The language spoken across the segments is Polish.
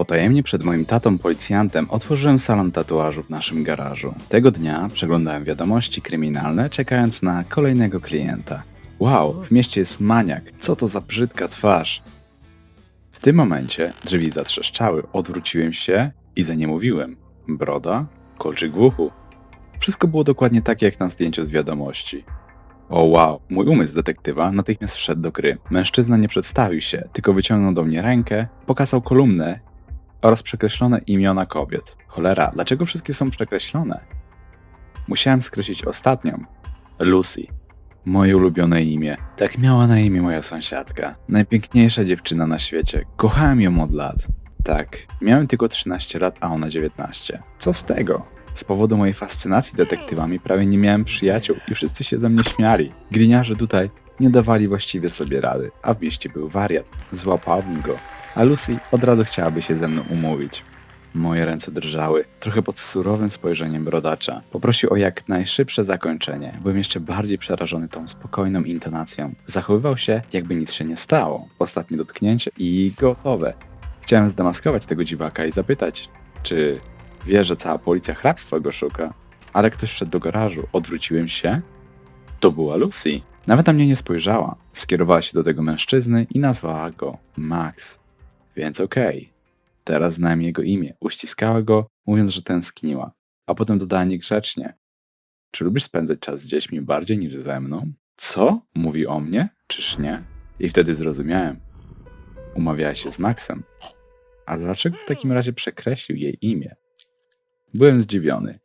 Potajemnie przed moim tatą policjantem otworzyłem salon tatuażu w naszym garażu. Tego dnia przeglądałem wiadomości kryminalne, czekając na kolejnego klienta. Wow, w mieście jest maniak, co to za brzydka twarz. W tym momencie drzwi zatrzeszczały, odwróciłem się i zaniemówiłem. Broda, kolczyk w uchu. Wszystko było dokładnie tak jak na zdjęciu z wiadomości. O wow, mój umysł detektywa natychmiast wszedł do gry. Mężczyzna nie przedstawił się, tylko wyciągnął do mnie rękę, pokazał kolumnę oraz przekreślone imiona kobiet. Cholera, dlaczego wszystkie są przekreślone? Musiałem skreślić ostatnią. Lucy. Moje ulubione imię. Tak miała na imię moja sąsiadka. Najpiękniejsza dziewczyna na świecie. Kochałem ją od lat. Tak, miałem tylko 13 lat, a ona 19. Co z tego? Z powodu mojej fascynacji detektywami prawie nie miałem przyjaciół i wszyscy się ze mnie śmiali. Gliniarze tutaj nie dawali właściwie sobie rady, a w mieście był wariat. Złapałbym go. A Lucy od razu chciałaby się ze mną umówić. Moje ręce drżały, trochę pod surowym spojrzeniem brodacza. Poprosił o jak najszybsze zakończenie. Byłem jeszcze bardziej przerażony tą spokojną intonacją. Zachowywał się, jakby nic się nie stało. Ostatnie dotknięcie i gotowe. Chciałem zdemaskować tego dziwaka i zapytać, czy wie, że cała policja hrabstwa go szuka. Ale ktoś wszedł do garażu. Odwróciłem się. To była Lucy. Nawet na mnie nie spojrzała. Skierowała się do tego mężczyzny i nazwała go Max. Więc okej. Teraz znałem jego imię. Uściskała go, mówiąc, że tęskniła. A potem dodała niegrzecznie. Czy lubisz spędzać czas z dziećmi bardziej niż ze mną? Co? Mówi o mnie? Czyż nie? I wtedy zrozumiałem. Umawiała się z Maxem. A dlaczego w takim razie przekreślił jej imię? Byłem zdziwiony.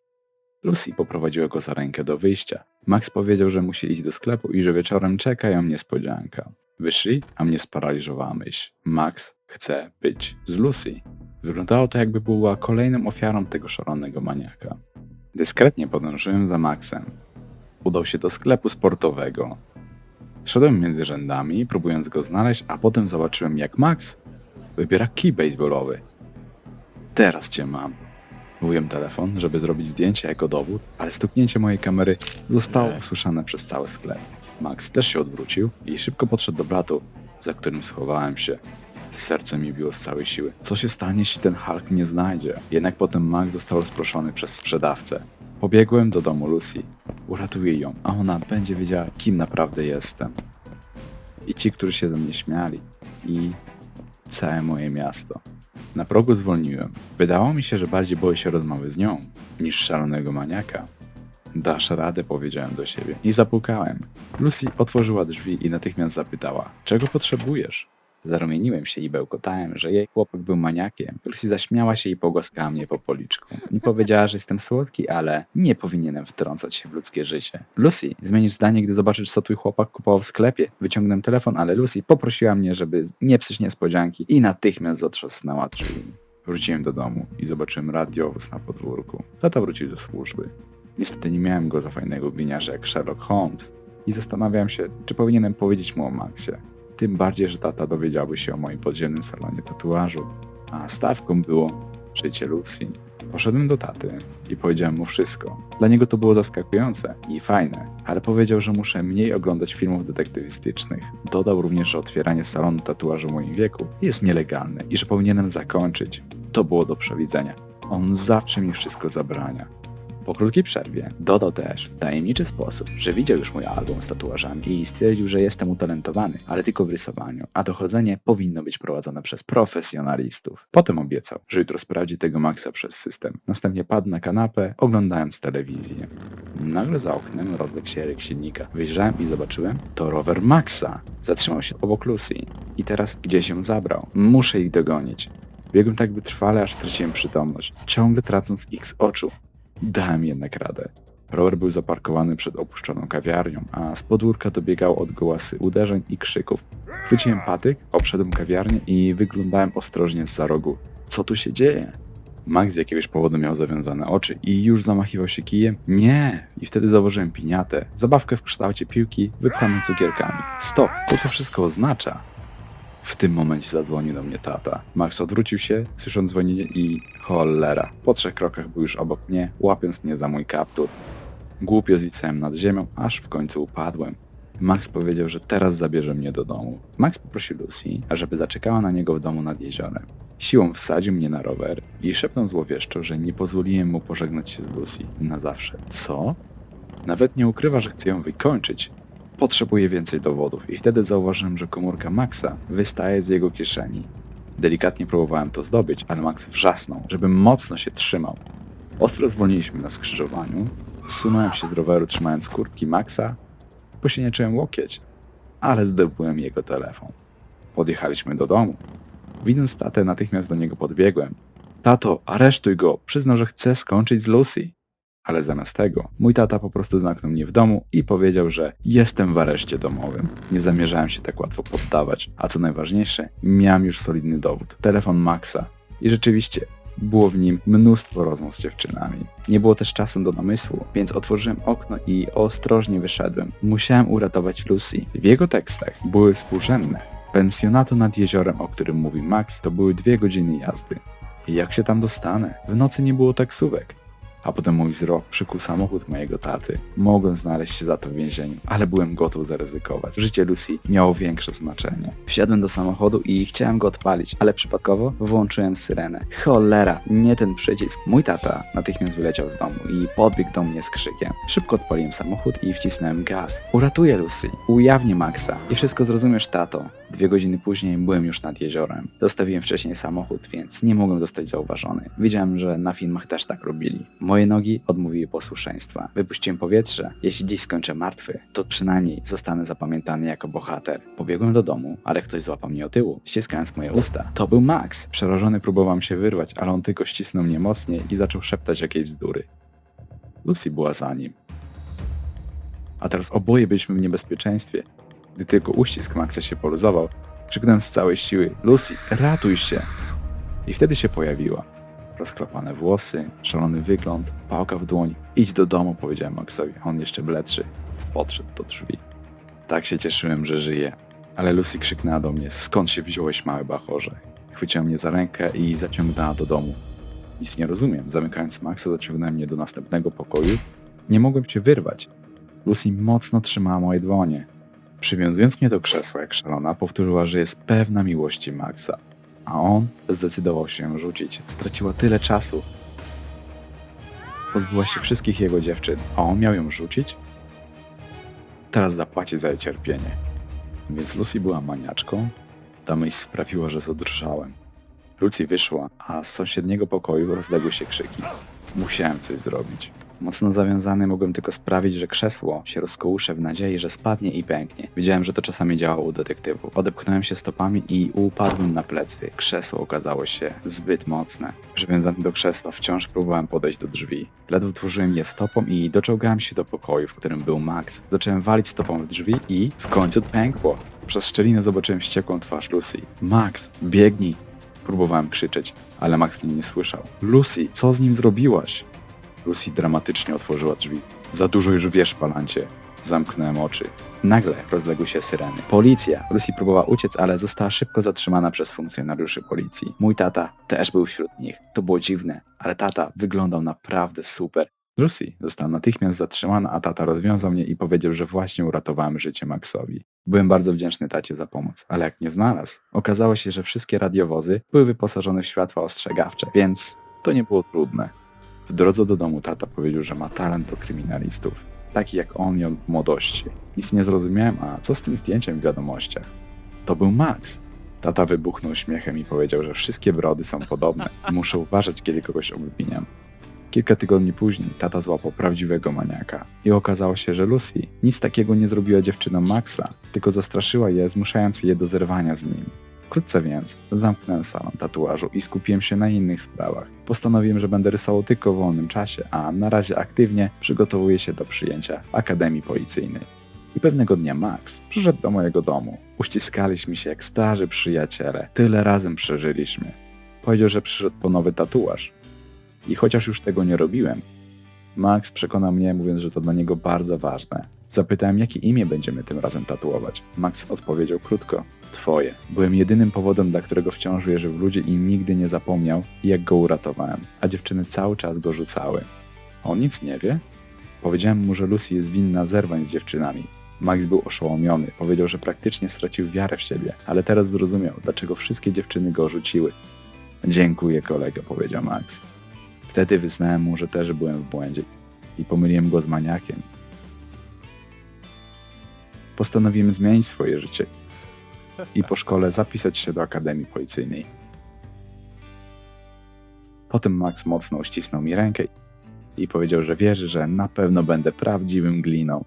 Lucy poprowadziła go za rękę do wyjścia. Max powiedział, że musi iść do sklepu i że wieczorem czeka ją niespodzianka. Wyszli, a mnie sparaliżowała myśl. Max chce być z Lucy. Wyglądało to jakby była kolejną ofiarą tego szalonego maniaka. Dyskretnie podążyłem za Maxem. Udał się do sklepu sportowego. Szedłem między rzędami, próbując go znaleźć, a potem zobaczyłem jak Max wybiera kij baseballowy. Teraz cię mam. Mówiłem telefon, żeby zrobić zdjęcie jako dowód, ale stuknięcie mojej kamery zostało usłyszane przez cały sklep. Max też się odwrócił i szybko podszedł do blatu, za którym schowałem się. Serce mi biło z całej siły. Co się stanie, jeśli ten Hulk mnie znajdzie? Jednak potem Max został rozproszony przez sprzedawcę. Pobiegłem do domu Lucy. Uratuję ją, a ona będzie wiedziała, kim naprawdę jestem. I ci, którzy się ze mnie śmiali. I całe moje miasto. Na progu zwolniłem. Wydało mi się, że bardziej boję się rozmowy z nią, niż szalonego maniaka. Dasz radę, powiedziałem do siebie i zapukałem. Lucy otworzyła drzwi i natychmiast zapytała, czego potrzebujesz? Zarumieniłem się i bełkotałem, że jej chłopak był maniakiem. Lucy zaśmiała się i pogłaskała mnie po policzku. I powiedziała, że jestem słodki, ale nie powinienem wtrącać się w ludzkie życie. Lucy, zmienisz zdanie, gdy zobaczysz, co twój chłopak kupował w sklepie. Wyciągnąłem telefon, ale Lucy poprosiła mnie, żeby nie psuć niespodzianki i natychmiast zatrzasnęła drzwi. Wróciłem do domu i zobaczyłem radiowóz na podwórku. Tata wrócił do służby. Niestety nie miałem go za fajnego gliniarza jak Sherlock Holmes i zastanawiałem się, czy powinienem powiedzieć mu o Maxie. Tym bardziej, że tata dowiedziałby się o moim podziemnym salonie tatuażu, a stawką było życie Lucy. Poszedłem do taty i powiedziałem mu wszystko. Dla niego to było zaskakujące i fajne, ale powiedział, że muszę mniej oglądać filmów detektywistycznych. Dodał również, że otwieranie salonu tatuażu w moim wieku jest nielegalne i że powinienem zakończyć. To było do przewidzenia. On zawsze mi wszystko zabrania. Po krótkiej przerwie dodał też w tajemniczy sposób, że widział już mój album z tatuażami i stwierdził, że jestem utalentowany, ale tylko w rysowaniu, a dochodzenie powinno być prowadzone przez profesjonalistów. Potem obiecał, że jutro sprawdzi tego Maxa przez system. Następnie padł na kanapę, oglądając telewizję. Nagle za oknem rozległ się ryk silnika. Wyjrzałem i zobaczyłem, to rower Maxa. Zatrzymał się obok Lucy. I teraz gdzieś ją zabrał. Muszę ich dogonić. Biegłem tak wytrwale, aż straciłem przytomność, ciągle tracąc ich z oczu. Dałem jednak radę. Rower był zaparkowany przed opuszczoną kawiarnią, a z podwórka dobiegało odgłosy uderzeń i krzyków. Chwyciłem patyk, obszedłem kawiarnię i wyglądałem ostrożnie z za rogu. Co tu się dzieje? Max z jakiegoś powodu miał zawiązane oczy i już zamachiwał się kijem. Nie! I wtedy zauważyłem piniatę, zabawkę w kształcie piłki, wypchaną cukierkami. Stop! Co to wszystko oznacza? W tym momencie zadzwonił do mnie tata. Max odwrócił się, słysząc dzwonienie i cholera. Po trzech krokach był już obok mnie, łapiąc mnie za mój kaptur. Głupio zwisałem nad ziemią, aż w końcu upadłem. Max powiedział, że teraz zabierze mnie do domu. Max poprosił Lucy, ażeby zaczekała na niego w domu nad jeziorem. Siłą wsadził mnie na rower i szepnął złowieszczo, że nie pozwoliłem mu pożegnać się z Lucy na zawsze. Co? Nawet nie ukrywa, że chce ją wykończyć. Potrzebuje więcej dowodów i wtedy zauważyłem, że komórka Maxa wystaje z jego kieszeni. Delikatnie próbowałem to zdobyć, ale Max wrzasnął, żebym mocno się trzymał. Ostro zwolniliśmy na skrzyżowaniu, zsunąłem się z roweru trzymając kurtki Maxa, posiniaczyłem łokieć, ale zdobyłem jego telefon. Podjechaliśmy do domu. Widząc tatę, natychmiast do niego podbiegłem. Tato, aresztuj go, przyznał, że chce skończyć z Lucy. Ale zamiast tego, mój tata po prostu zamknął mnie w domu i powiedział, że jestem w areszcie domowym. Nie zamierzałem się tak łatwo poddawać, a co najważniejsze, miałem już solidny dowód. Telefon Maxa. I rzeczywiście, było w nim mnóstwo rozmów z dziewczynami. Nie było też czasu do namysłu, więc otworzyłem okno i ostrożnie wyszedłem. Musiałem uratować Lucy. W jego tekstach były współrzędne. Pensjonatu nad jeziorem, o którym mówi Max, to były dwie godziny jazdy. Jak się tam dostanę? W nocy nie było taksówek. A potem mój wzrok przykuł samochód mojego taty. Mogłem znaleźć się za to w więzieniu, ale byłem gotów zaryzykować. Życie Lucy miało większe znaczenie. Wsiadłem do samochodu i chciałem go odpalić, ale przypadkowo włączyłem syrenę. Cholera, nie ten przycisk. Mój tata natychmiast wyleciał z domu i podbiegł do mnie z krzykiem. Szybko odpaliłem samochód i wcisnąłem gaz. Uratuję Lucy, ujawnię Maxa i wszystko zrozumiesz, tato. Dwie godziny później byłem już nad jeziorem. Zostawiłem wcześniej samochód, więc nie mogłem zostać zauważony. Wiedziałem, że na filmach też tak robili. Moje nogi odmówiły posłuszeństwa. Wypuściłem powietrze. Jeśli dziś skończę martwy, to przynajmniej zostanę zapamiętany jako bohater. Pobiegłem do domu, ale ktoś złapał mnie o tyłu, ściskając moje usta. To był Max. Przerażony próbowałem się wyrwać, ale on tylko ścisnął mnie mocniej i zaczął szeptać jakieś bzdury. Lucy była za nim. A teraz oboje byliśmy w niebezpieczeństwie. Gdy tylko uścisk Maxa się poluzował, krzyknąłem z całej siły Lucy, ratuj się! I wtedy się pojawiła. Rozklapane włosy, szalony wygląd, pałka w dłoń. Idź do domu, powiedziałem Maxowi, on jeszcze bledszy. Podszedł do drzwi. Tak się cieszyłem, że żyje. Ale Lucy krzyknęła do mnie, skąd się wziąłeś, mały bachorze? Chwyciła mnie za rękę i zaciągnęła do domu. Nic nie rozumiem. Zamykając Maxa, zaciągnęła mnie do następnego pokoju. Nie mogłem się wyrwać. Lucy mocno trzymała moje dłonie. Przywiązując mnie do krzesła jak szalona, powtórzyła, że jest pewna miłości Maxa. A on zdecydował się rzucić. Straciła tyle czasu. Pozbyła się wszystkich jego dziewczyn, a on miał ją rzucić? Teraz zapłaci za jej cierpienie. Więc Lucy była maniaczką? Ta myśl sprawiła, że zadrżałem. Lucy wyszła, a z sąsiedniego pokoju rozległy się krzyki. Musiałem coś zrobić. Mocno zawiązany mogłem tylko sprawić, że krzesło się rozkołusze w nadziei, że spadnie i pęknie. Widziałem, że to czasami działało u detektywów. Odepchnąłem się stopami i upadłem na plecy. Krzesło okazało się zbyt mocne. Przywiązany do krzesła wciąż próbowałem podejść do drzwi. Ledwo otworzyłem je stopą i doczołgałem się do pokoju, w którym był Max. Zacząłem walić stopą w drzwi i w końcu pękło. Przez szczelinę zobaczyłem wściekłą twarz Lucy. Max, biegnij! Próbowałem krzyczeć, ale Max mnie nie słyszał. Lucy, co z nim zrobiłaś? Lucy dramatycznie otworzyła drzwi. Za dużo już wiesz, palancie. Zamknąłem oczy. Nagle rozległy się syreny. Policja! Lucy próbowała uciec, ale została szybko zatrzymana przez funkcjonariuszy policji. Mój tata też był wśród nich. To było dziwne, ale tata wyglądał naprawdę super. Lucy została natychmiast zatrzymana, a tata rozwiązał mnie i powiedział, że właśnie uratowałem życie Maxowi. Byłem bardzo wdzięczny tacie za pomoc, ale jak nie znalazł, okazało się, że wszystkie radiowozy były wyposażone w światła ostrzegawcze, więc to nie było trudne. W drodze do domu tata powiedział, że ma talent do kryminalistów, taki jak on miał w młodości. Nic nie zrozumiałem, a co z tym zdjęciem w wiadomościach? To był Max. Tata wybuchnął śmiechem i powiedział, że wszystkie brody są podobne i muszę uważać, kiedy kogoś obwiniam. Kilka tygodni później tata złapał prawdziwego maniaka i okazało się, że Lucy nic takiego nie zrobiła dziewczynom Maxa, tylko zastraszyła je, zmuszając je do zerwania z nim. Wkrótce więc zamknąłem salon tatuażu i skupiłem się na innych sprawach. Postanowiłem, że będę rysował tylko w wolnym czasie, a na razie aktywnie przygotowuję się do przyjęcia w Akademii Policyjnej. I pewnego dnia Max przyszedł do mojego domu. Uściskaliśmy się jak starzy przyjaciele. Tyle razem przeżyliśmy. Powiedział, że przyszedł po nowy tatuaż. I chociaż już tego nie robiłem, Max przekonał mnie, mówiąc, że to dla niego bardzo ważne. Zapytałem, jakie imię będziemy tym razem tatuować. Max odpowiedział krótko: Twoje. Byłem jedynym powodem, dla którego wciąż wierzę w ludzi i nigdy nie zapomniał, jak go uratowałem, a dziewczyny cały czas go rzucały. On nic nie wie? Powiedziałem mu, że Lucy jest winna zerwań z dziewczynami. Max był oszołomiony, powiedział, że praktycznie stracił wiarę w siebie, ale teraz zrozumiał, dlaczego wszystkie dziewczyny go rzuciły. Dziękuję kolego, powiedział Max. Wtedy wyznałem mu, że też byłem w błędzie i pomyliłem go z maniakiem. Postanowimy zmienić swoje życie i po szkole zapisać się do Akademii Policyjnej. Potem Max mocno uścisnął mi rękę i powiedział, że wierzy, że na pewno będę prawdziwym gliną.